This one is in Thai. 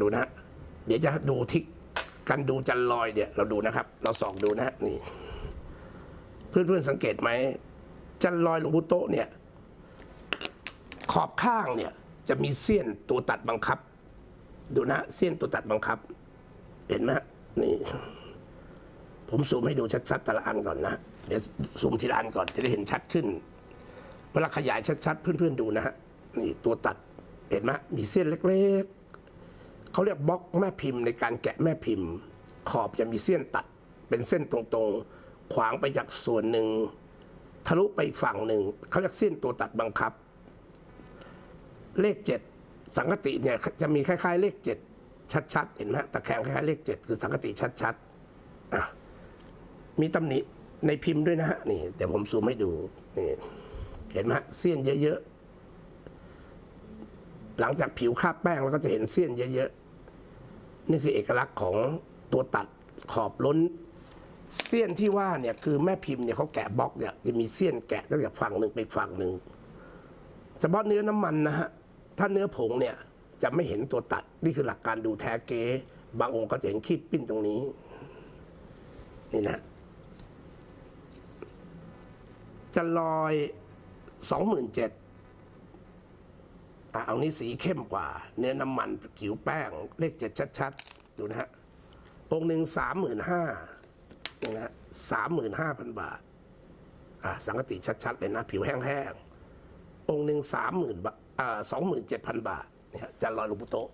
ดูนะ เดี๋ยวจะดูที่กันดูจันลอยเนี่ยเราดูนะครับ เราส่องดูนะนี่ เพื่อนๆสังเกตไหมจันลอยหลวงปู่โตเนี่ย ขอบข้างเนี่ย จะมีเสี้ยนตัวตัดบังคับ ดูนะเสี้ยนตัวตัดบังคับ เห็นไหมนี่ ผมซูมให้ดูชัดๆแต่ละอันก่อนนะเดี๋ยวซูมทีละอันก่อนจะได้เห็นชัดขึ้นเวลาขยายชัดๆเพื่อนๆดูนะฮะนี่ตัวตัดเห็นไหมมีเส้นเล็กๆ เขาเรียกบล็อกแม่พิมพ์ในการแกะแม่พิมพ์ ขอบจะมีเส้นตัดเป็นเส้นตรงๆ ขวางไปจากส่วนหนึ่ง ทะลุไปอีกฝั่งหนึ่งเขาเรียกเส้นตัวตัดบังคับ เลขเจ็ดสังกติเนี่ยจะมีคล้ายๆ เลขเจ็ดชัดๆ เห็นไหมตะแคงคล้ายๆเลขเจ็ดคือสังกติชัดๆอะมีตำหนิในพิมพ์ด้วยนะฮะนี่เดี๋ยวผมซูมให้ดูนี่เห็นไหมเสี้ยนเยอะๆหลังจากผิวคาบแป้งแล้วก็จะเห็นเสี้ยนเยอะๆ นี่คือเอกลักษณ์ของตัวตัดขอบล้น เสี้ยนที่ว่าเนี่ยคือแม่พิมพ์เนี่ยเขาแกะบล็อกเนี่ยจะมีเสี้ยนแกะตั้งแต่ฝั่งหนึ่งไปฝั่งหนึ่งเฉพาะเนื้อน้ำมันนะฮะถ้าเนื้อผงเนี่ยจะไม่เห็นตัวตัดนี่คือหลักการดูแท้เก๊บางองค์ก็จะเห็นคีบปิ้นตรงนี้ นี่นะ จะลอยสองหมื่นเจ็ด เอานี้สีเข้มกว่า เนื้อน้ำมันผิวแป้งเลขเจ็ดชัดๆ ดูนะฮะองค์หนึ่งสามหมื่นห้านี่นะสามหมื่นห้าพันบาทอ่าสังกติชัดๆเลยนะ ผิวแห้งๆองค์หนึ่งสามหมื่นบาทอ่าสองหมื่นเจ็ดพันบาทเนี่ยจันลอยหลวงปู่โตะ